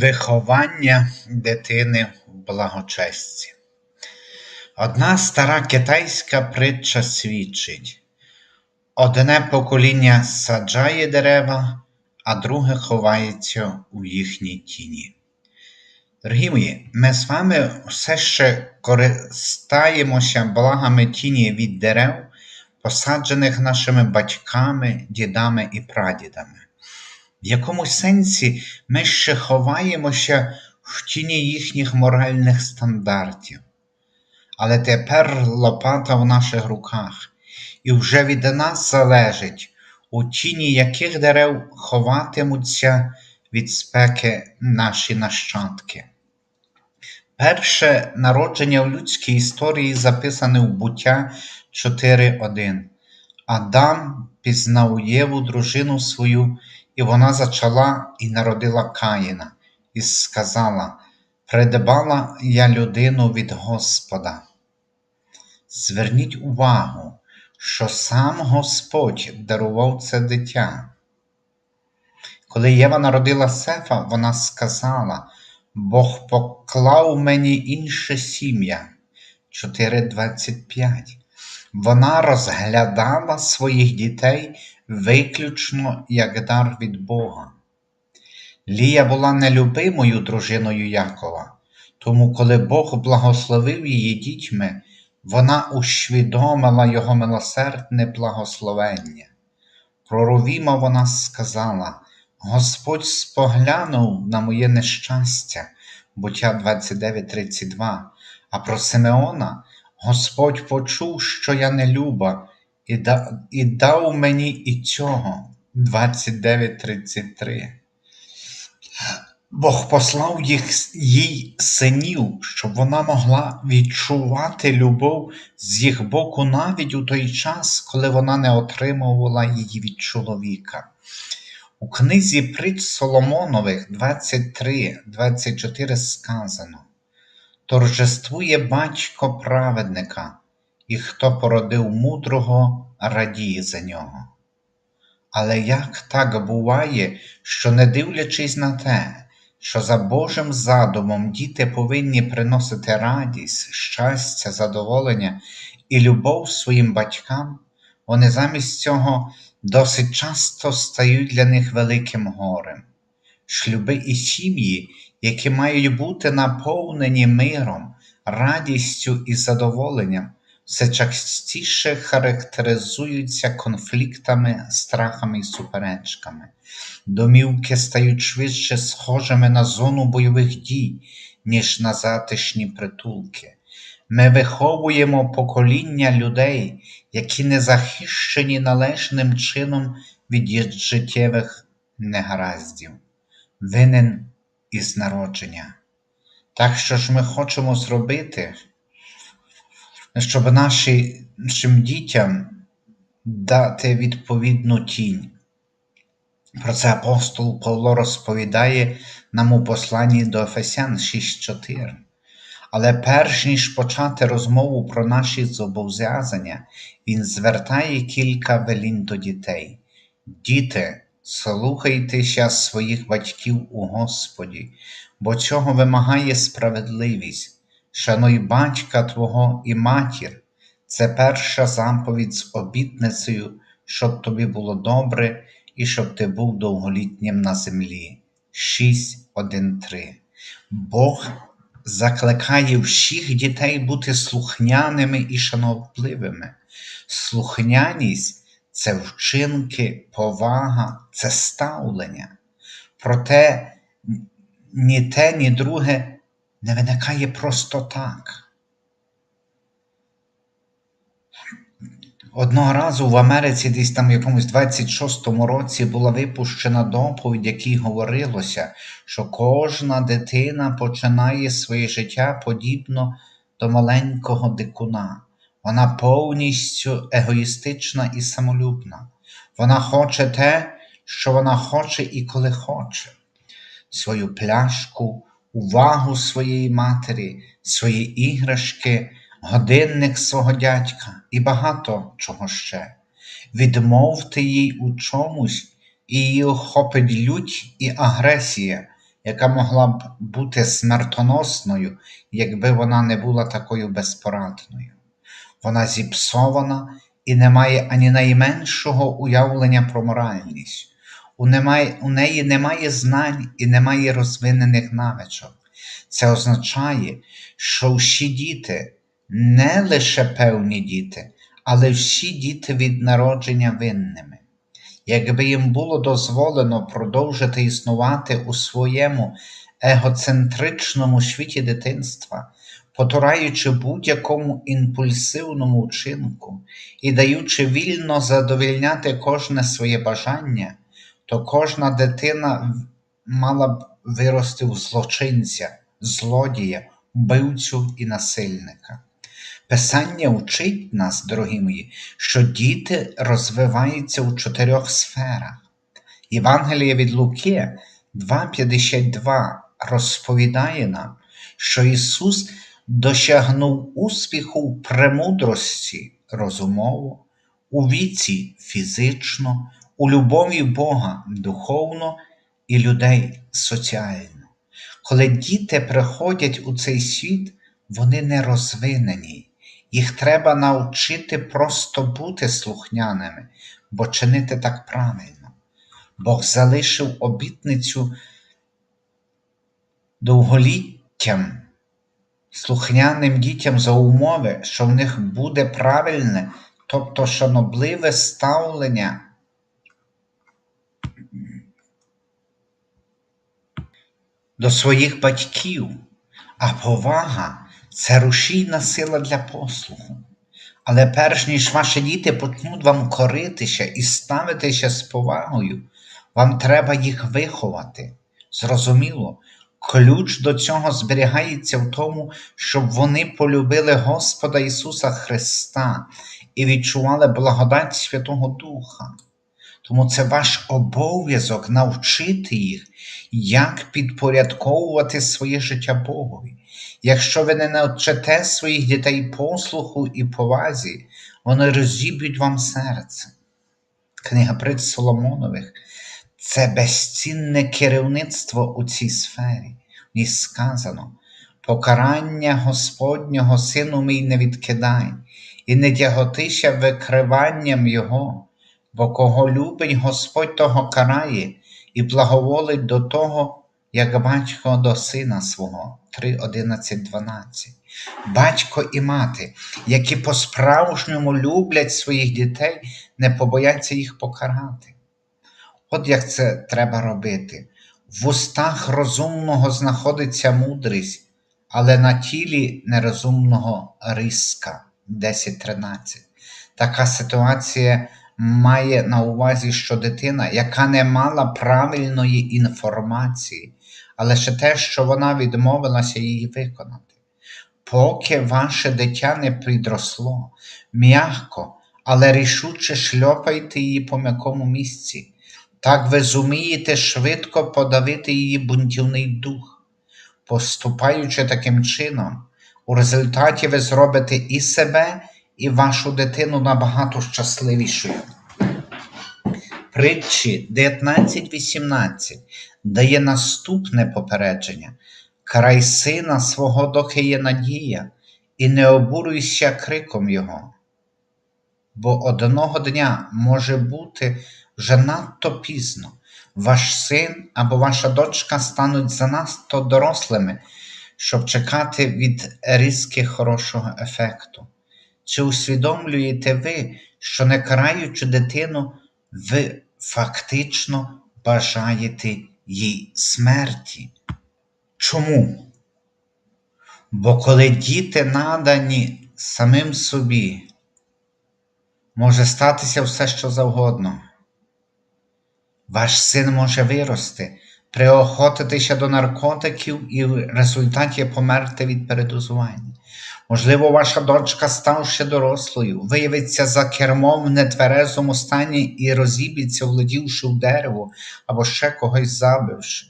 Виховання дитини в благочесті. Одна стара китайська притча свідчить: одне покоління саджає дерева, а друге ховається у їхній тіні. Дорогі мої, ми з вами все ще користаємося благами тіні від дерев, посаджених нашими батьками, дідами і прадідами. В якомусь сенсі ми ще ховаємося в тіні їхніх моральних стандартів. Але тепер лопата в наших руках, і вже від нас залежить, у тіні яких дерев ховатимуться від спеки наші нащадки. Перше народження в людській історії записане в буття 4.1. Адам пізнав Єву, дружину свою, і вона зачала і народила Каїна, і сказала: Придбала я людину від Господа. Зверніть увагу, що сам Господь дарував це дитя. Коли Єва народила Сефа, вона сказала: Бог поклав мені інше сім'я 4.25. Вона розглядала своїх дітей виключно як дар від Бога. Лія була нелюбимою дружиною Якова, тому, коли Бог благословив її дітьми, вона усвідомила його милосердне благословення. Про Ровіма вона сказала: Господь споглянув на моє нещастя, буття 29.32, а про Симеона Господь почув, що я не люба, і дав, і дав мені і цього 29.33. Бог послав їх, їй синів, щоб вона могла відчувати любов з їх боку навіть у той час, коли вона не отримувала її від чоловіка. У книзі притч Соломонових 23-24 сказано: Торжествує батько праведника, і хто породив мудрого, радіє за нього. Але як так буває, що, не дивлячись на те, що за Божим задумом діти повинні приносити радість, щастя, задоволення і любов своїм батькам, вони замість цього досить часто стають для них великим горем. Шлюби і сім'ї, які мають бути наповнені миром, радістю і задоволенням, все частіше характеризуються конфліктами, страхами і суперечками. Домівки стають швидше схожими на зону бойових дій, ніж на затишні притулки. Ми виховуємо покоління людей, які не захищені належним чином від життєвих негараздів, винен із народження. Так що ж ми хочемо зробити, щоб нашим дітям дати відповідну тінь. Про це апостол Павло розповідає нам у посланні до Ефесян 6.4. Але перш ніж почати розмову про наші зобов'язання, він звертає кілька велінь до дітей. Діти, слухайтеся своїх батьків у Господі, бо цього вимагає справедливість. Шануй батька Твого і матір, це перша заповідь з обітницею, щоб тобі було добре і щоб ти був довголітнім на землі. 6.1.3 Бог закликає всіх дітей бути слухняними і шанобливими. Слухняність це вчинки, повага, це ставлення. Проте ні те, ні друге не виникає просто так. Одного разу в Америці, десь там в якомусь 26-му році, була випущена доповідь, якій говорилося, що кожна дитина починає своє життя подібно до маленького дикуна. Вона повністю егоїстична і самолюбна. Вона хоче те, що вона хоче і коли хоче. Свою пляшку, увагу своєї матері, свої іграшки годинник свого дядька і багато чого ще. Відмовте їй у чомусь, і її охопить лють і агресія, яка могла б бути смертоносною, якби вона не була такою безпорадною. Вона зіпсована і не має ані найменшого уявлення про моральність. У, немає, у неї немає знань і немає розвинених навичок. Це означає, що всі діти, не лише певні діти, але всі діти від народження винними. Якби їм було дозволено продовжити існувати у своєму егоцентричному світі дитинства, потураючи будь-якому імпульсивному вчинку і даючи вільно задовільняти кожне своє бажання, то кожна дитина мала б вирости в злочинця, злодія, вбивцю і насильника. Писання вчить нас, дорогі мої, що діти розвиваються у чотирьох сферах. Євангеліє від Луки 2,52 розповідає нам, що Ісус досягнув успіху в премудрості розумово, у віці фізично, у любові Бога духовно і людей соціально. Коли діти приходять у цей світ, вони не розвинені. Їх треба навчити просто бути слухняними, бо чинити так правильно. Бог залишив обітницю довголіттям, слухняним дітям за умови, що в них буде правильне, тобто шанобливе ставлення до своїх батьків, а повага це рушійна сила для послуху. Але перш ніж ваші діти почнуть вам коритися і ставитися з повагою, вам треба їх виховати. Зрозуміло, ключ до цього зберігається в тому, щоб вони полюбили Господа Ісуса Христа і відчували благодать Святого Духа. Тому це ваш обов'язок навчити їх, як підпорядковувати своє життя Богові. Якщо ви не навчите своїх дітей послуху і повазі, вони розіб'ють вам серце. Книга Прит Соломонових це безцінне керівництво у цій сфері. Ній сказано: покарання Господнього сину мій не відкидай, і не тяготися викриванням Його, бо кого любить Господь, того карає, і благоволить до того, як батько до сина свого. 3, 11, 12. Батько і мати, які по-справжньому люблять своїх дітей, не побояться їх покарати. От як це треба робити. В устах розумного знаходиться мудрість, але на тілі нерозумного риска 10-13. Така ситуація має на увазі, що дитина, яка не мала правильної інформації, але ще те, що вона відмовилася її виконати. Поки ваше дитя не підросло, м'яко, але рішуче шльопайте її по м'якому місці. Так ви зумієте швидко подавити її бунтівний дух. Поступаючи таким чином, у результаті ви зробите і себе, і вашу дитину набагато щасливішою. Притчі 19.18 дає наступне попередження: Карай сина свого, доки є надія, і не обурюйся криком його. Бо одного дня може бути вже надто пізно, ваш син або ваша дочка стануть занадто дорослими, щоб чекати від різки хорошого ефекту. Чи усвідомлюєте ви, що не караючи дитину, ви фактично бажаєте їй смерті? Чому? Бо коли діти надані самим собі, може статися все, що завгодно. Ваш син може вирости, приохотитися до наркотиків і в результаті померти від передозування. Можливо, ваша дочка, ставши дорослою, виявиться за кермом в нетверезому стані і розіб'ється, влетівши в дерево або ще когось забивши.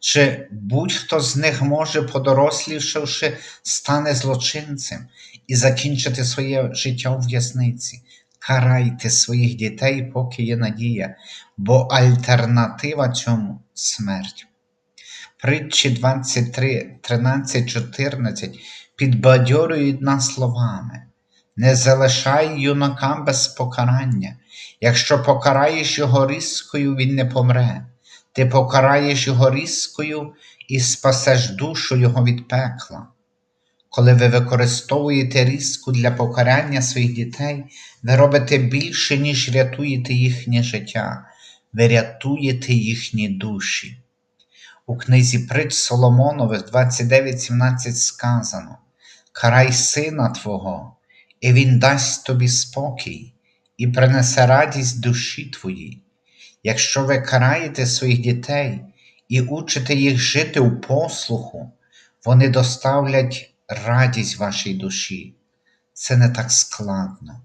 Чи будь-хто з них може, подорослівши, стане злочинцем і закінчити своє життя у в'язниці. Карайте своїх дітей, поки є надія, бо альтернатива цьому смерть. Притчі 23, 13, 14 підбадьорюють нас словами. Не залишай юнака без покарання. Якщо покараєш його різкою, він не помре. Ти покараєш його різкою і спасеш душу його від пекла. Коли ви використовуєте різку для покарання своїх дітей, ви робите більше, ніж рятуєте їхнє життя, ви рятуєте їхні душі. У книзі притч Соломонових 29.17 сказано: Карай сина Твого, і він дасть тобі спокій і принесе радість душі твоїй. Якщо ви караєте своїх дітей і учите їх жити у послуху, вони доставлять радість вашій душі. Це не так складно.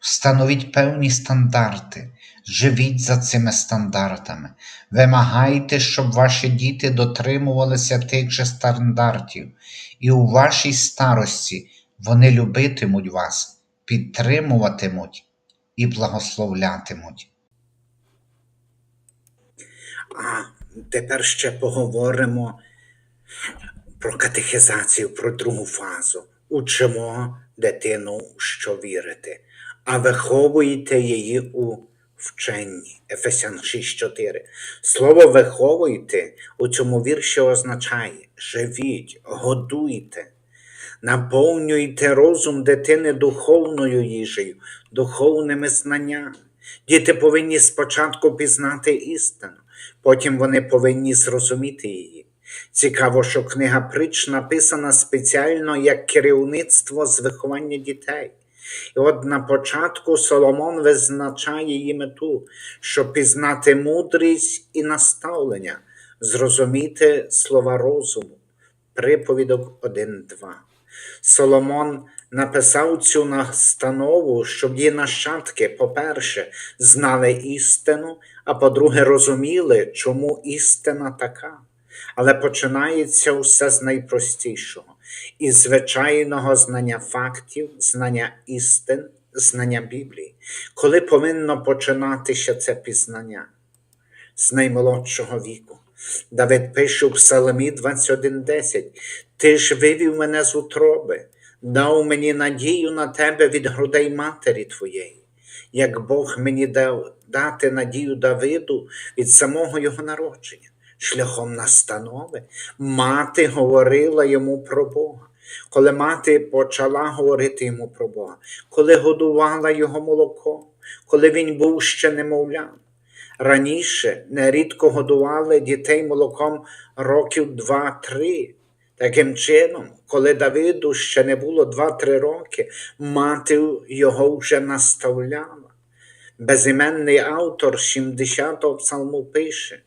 Встановіть певні стандарти, живіть за цими стандартами, вимагайте, щоб ваші діти дотримувалися тих же стандартів, і у вашій старості вони любитимуть вас, підтримуватимуть і благословлятимуть. А тепер ще поговоримо про катехізацію, про другу фазу. Учимо дитину, що вірити, а виховуйте її у вченні. Ефесян 6.4. Слово виховуйте у цьому вірші означає живіть, годуйте. Наповнюйте розум дитини духовною їжею, духовними знаннями. Діти повинні спочатку пізнати істину, потім вони повинні зрозуміти її. Цікаво, що книга притч написана спеціально як керівництво з виховання дітей. І от на початку Соломон визначає її мету, щоб пізнати мудрість і наставлення, зрозуміти слова розуму. Приповідок 1.2. Соломон написав цю настанову, щоб її нащадки, по-перше, знали істину, а по-друге, розуміли, чому істина така. Але починається все з найпростішого із звичайного знання фактів, знання істин, знання Біблії. Коли повинно починатися це пізнання? З наймолодшого віку. Давид пише у Псалмі 21.10: Ти ж вивів мене з утроби, дав мені надію на тебе від грудей матері твоєї, як Бог мені дав дати надію Давиду від самого його народження, шляхом настанови, мати говорила йому про Бога. Коли мати почала говорити йому про Бога, коли годувала його молоком, коли він був ще немовлям. Раніше нерідко годували дітей молоком років 2-3. Таким чином, коли Давиду ще не було 2-3 роки, мати його вже наставляла. Безіменний автор 70-го псалму пише: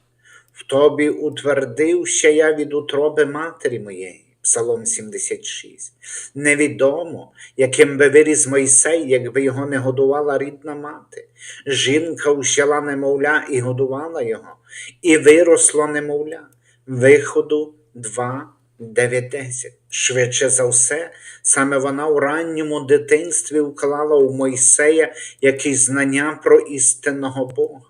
В тобі утвердився я від утроби матері моєї. Псалом 76. Невідомо, яким би виріс Мойсей, якби його не годувала рідна мати. Жінка взяла немовля і годувала його, і виросло немовля. Виходу 2, 9, 10. Швидше за все, саме вона у ранньому дитинстві вклала у Мойсея якісь знання про істинного Бога.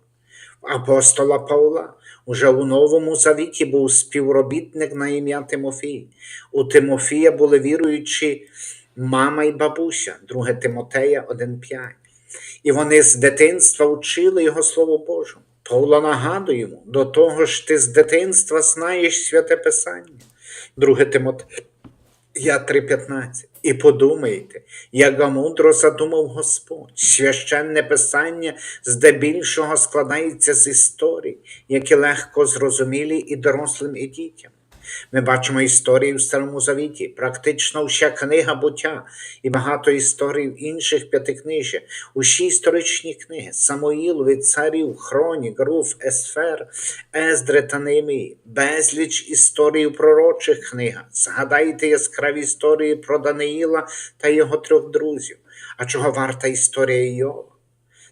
Апостола Павла уже у Новому Завіті був співробітник на ім'я Тимофій. У Тимофія були віруючі мама і бабуся, 2 Тимотея 1,5. І вони з дитинства вчили його Слово Божому. Павло нагадує йому, до того ж ти з дитинства знаєш святе Писання. 2 Тимотея 3,15. І подумайте, як мудро задумав Господь. Священне Писання здебільшого складається з історій, які легко зрозумілі і дорослим, і дітям. Ми бачимо історії в Старому Завіті, практично вся книга буття і багато історій інших п'ятикнижжя, усі історичні книги Самуїл від царів, Хронік, Руф, Есфер, Ездри та Неємії, безліч історій у пророчих книгах. Згадайте яскраві історії про Даниїла та його трьох друзів. А чого варта історія Йова?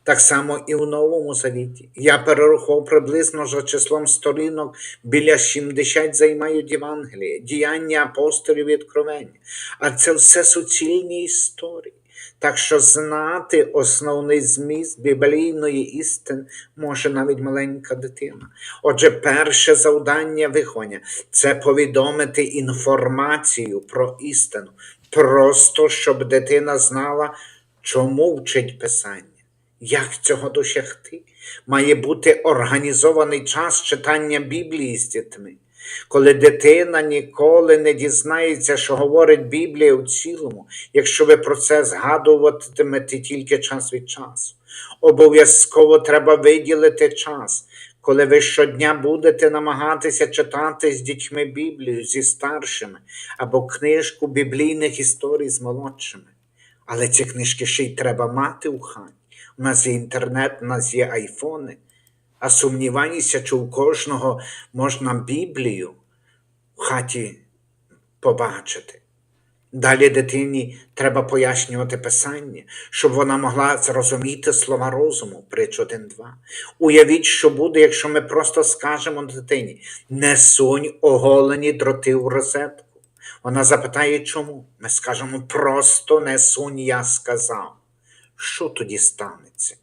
Так само і у Новому Завіті. Я перерахував приблизно за числом сторінок біля 70 займають Євангеліє, діяння апостолів і відкровення. А це все суцільні історії. Так що знати основний зміст біблійної істини може навіть маленька дитина. Отже, перше завдання виховання це повідомити інформацію про істину, просто щоб дитина знала, чому вчить Писання. Як цього досягти? Має бути організований час читання Біблії з дітьми. Коли дитина ніколи не дізнається, що говорить Біблія у цілому, якщо ви про це згадуватимете тільки час від часу. Обов'язково треба виділити час, коли ви щодня будете намагатися читати з дітьми Біблію, зі старшими або книжку біблійних історій з молодшими. Але ці книжки ще й треба мати у хаті. У нас є інтернет, у нас є айфони. А сумніваюся, чи у кожного можна Біблію в хаті побачити. Далі дитині треба пояснювати писання, щоб вона могла зрозуміти слова розуму, притч 1.2. Уявіть, що буде, якщо ми просто скажемо дитині: не сунь оголені дроти у розетку. Вона запитає, чому? Ми скажемо просто не сунь, я сказав. Що тоді станеться?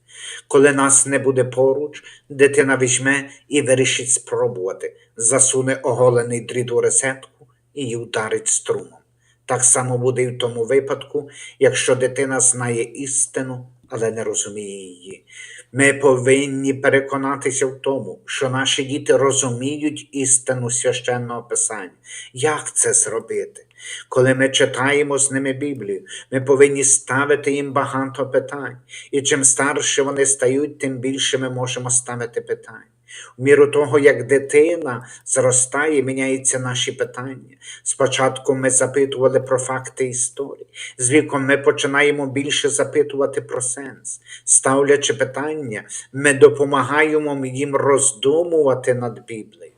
Коли нас не буде поруч, дитина візьме і вирішить спробувати, засуне оголений дріт у розетку і ударить струмом. Так само буде і в тому випадку, якщо дитина знає істину, але не розуміє її. Ми повинні переконатися в тому, що наші діти розуміють істину священного писання. Як це зробити? Коли ми читаємо з ними Біблію, ми повинні ставити їм багато питань. І чим старше вони стають, тим більше ми можемо ставити питань. В міру того, як дитина зростає, міняються наші питання. Спочатку ми запитували про факти історії. З віком ми починаємо більше запитувати про сенс. Ставлячи питання, ми допомагаємо їм роздумувати над Біблією,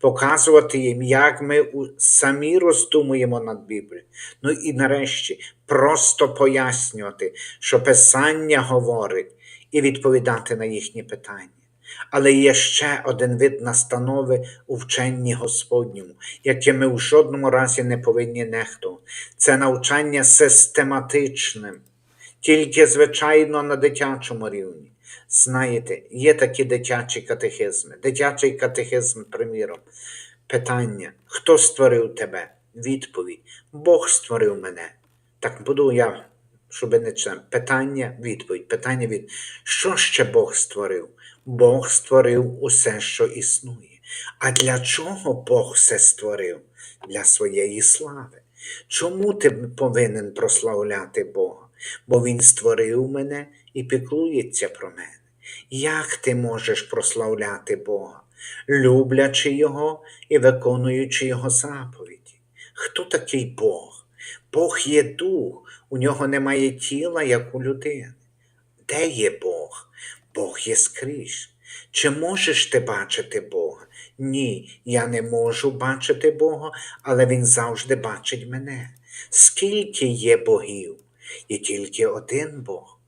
показувати їм, як ми самі роздумуємо над Біблією. Ну і нарешті просто пояснювати, що Писання говорить, і відповідати на їхні питання. Але є ще один вид настанови у вченні Господньому, яке ми в жодному разі не повинні нехтувати. Це навчання систематичним, тільки, звичайно, на дитячому рівні. Знаєте, є такі дитячі катехизми. Дитячий катехизм, приміром, питання: хто створив тебе? Відповідь: Бог створив мене. Так буду я, щоб не член. Питання, відповідь, питання від. Що ще Бог створив? Бог створив усе, що існує. А для чого Бог все створив? Для своєї слави. Чому ти повинен прославляти Бога? Бо Він створив мене і піклується про мене. Як ти можеш прославляти Бога, люблячи Його і виконуючи Його заповіді? Хто такий Бог? Бог є дух, у нього немає тіла, як у людини. Де є Бог? Бог є скрізь. Чи можеш ти бачити Бога? Ні, я не можу бачити Бога, але Він завжди бачить мене. Скільки є богів? Є тільки один Бог.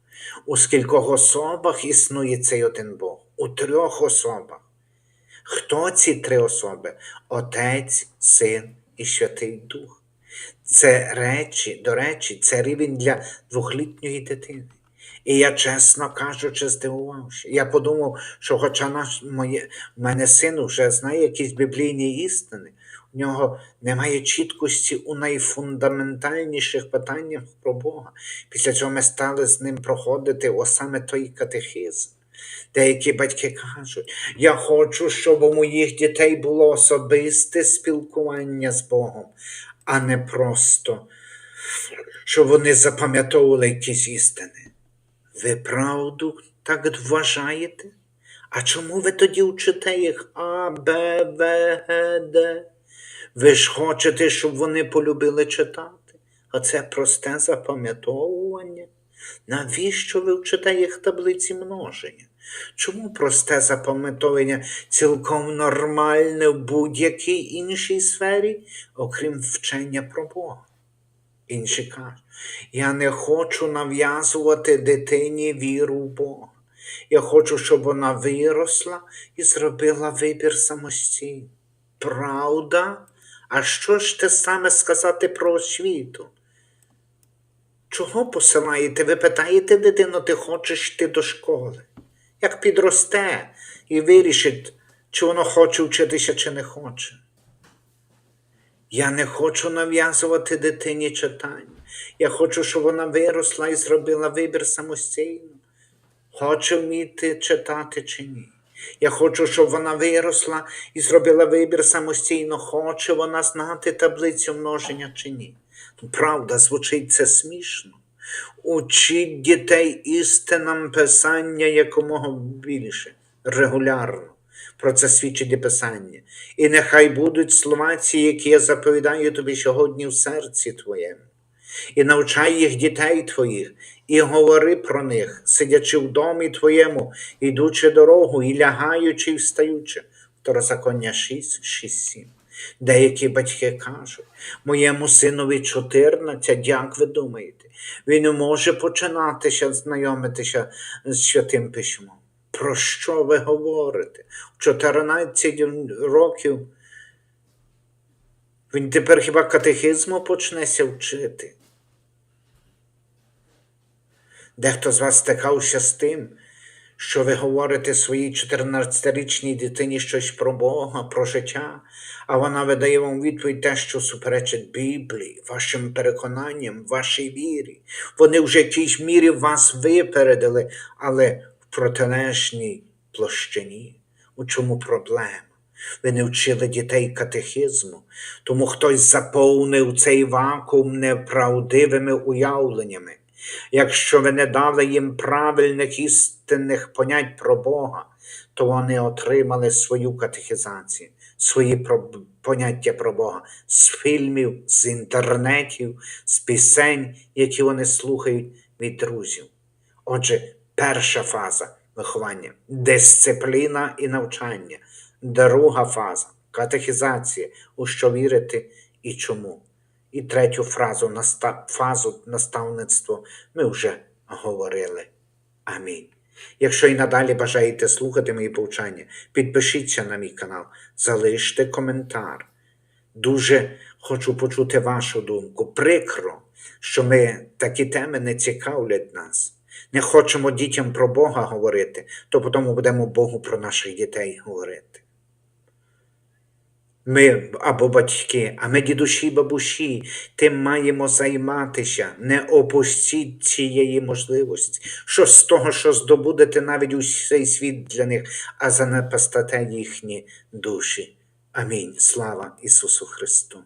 У скількох особах існує цей один Бог? У трьох особах. Хто ці три особи? Отець, Син і Святий Дух. Це речі, до речі, це рівень для двохлітньої дитини. І я, чесно кажучи, здивувався. Я подумав, що хоча наш моє, мене син вже знає якісь біблійні істини, у нього немає чіткості у найфундаментальніших питаннях про Бога. Після цього ми стали з ним проходити ось саме той катехизм. Деякі батьки кажуть, я хочу, щоб у моїх дітей було особисте спілкування з Богом, а не просто, щоб вони запам'ятовували якісь істини. Ви правду так вважаєте? А чому ви тоді вчите їх А, Б, В, Г, Д? Ви ж хочете, щоб вони полюбили читати, а це просте запам'ятовування. Навіщо ви вчите їх таблиці множення? Чому просте запам'ятовування цілком нормальне в будь-якій іншій сфері, окрім вчення про Бога? Інші кажуть, я не хочу нав'язувати дитині віру в Бога. Я хочу, щоб вона виросла і зробила вибір самостійно. Правда? А що ж те саме сказати про освіту? Чого посилаєте? Ви питаєте дитину, ти хочеш йти до школи? Як підросте і вирішить, чи воно хоче вчитися, чи не хоче. Я не хочу нав'язувати дитині читання. Я хочу, щоб вона виросла і зробила вибір самостійно. Хоче вміти читати чи ні. Я хочу, щоб вона виросла і зробила вибір самостійно, хоче вона знати таблицю множення чи ні. Ну, Правда, звучить це смішно. Учіть дітей істинам писання якомога більше, регулярно. Про це свідчить і писання. І нехай будуть слова ці, які я заповідаю тобі сьогодні в серці твоєму. І навчай їх дітей твоїх, і говори про них, сидячи в домі твоєму, ідучи дорогу, і лягаючи, і встаючи. Второзаконня 6, 6, 7. Деякі батьки кажуть, моєму синові 14, як ви думаєте, він може починатися знайомитися з святим письмом. Про що ви говорите? В 14 років він тепер хіба катехизму почнеться вчити? Дехто з вас стикався з тим, що ви говорите своїй 14-річній дитині щось про Бога, про життя, а вона видає вам відповідь те, що суперечить Біблії, вашим переконанням, вашій вірі. Вони вже в якійсь мірі вас випередили, але в протилежній площині. У чому проблема? Ви не вчили дітей катехизму, тому хтось заповнив цей вакуум неправдивими уявленнями. Якщо ви не дали їм правильних істинних понять про Бога, то вони отримали свою катехізацію, свої поняття про Бога з фільмів, з інтернетів, з пісень, які вони слухають від друзів. Отже, перша фаза виховання дисципліна і навчання. Друга фаза катехізація, у що вірити і чому. І третю фразу, наста- фазу наставництво ми вже говорили. Амінь. Якщо і надалі бажаєте слухати мої повчання, підпишіться на мій канал, залиште коментар. Дуже хочу почути вашу думку. Прикро, що ми такі теми не цікавлять нас. Не хочемо дітям про Бога говорити, то потім будемо Богу про наших дітей говорити. Ми або батьки, а ми дідусі, бабусі, тим маємо займатися. Не опустіть цієї можливості. Що з того, що здобудете навіть усей світ для них, а занепастате їхні душі. Амінь. Слава Ісусу Христу.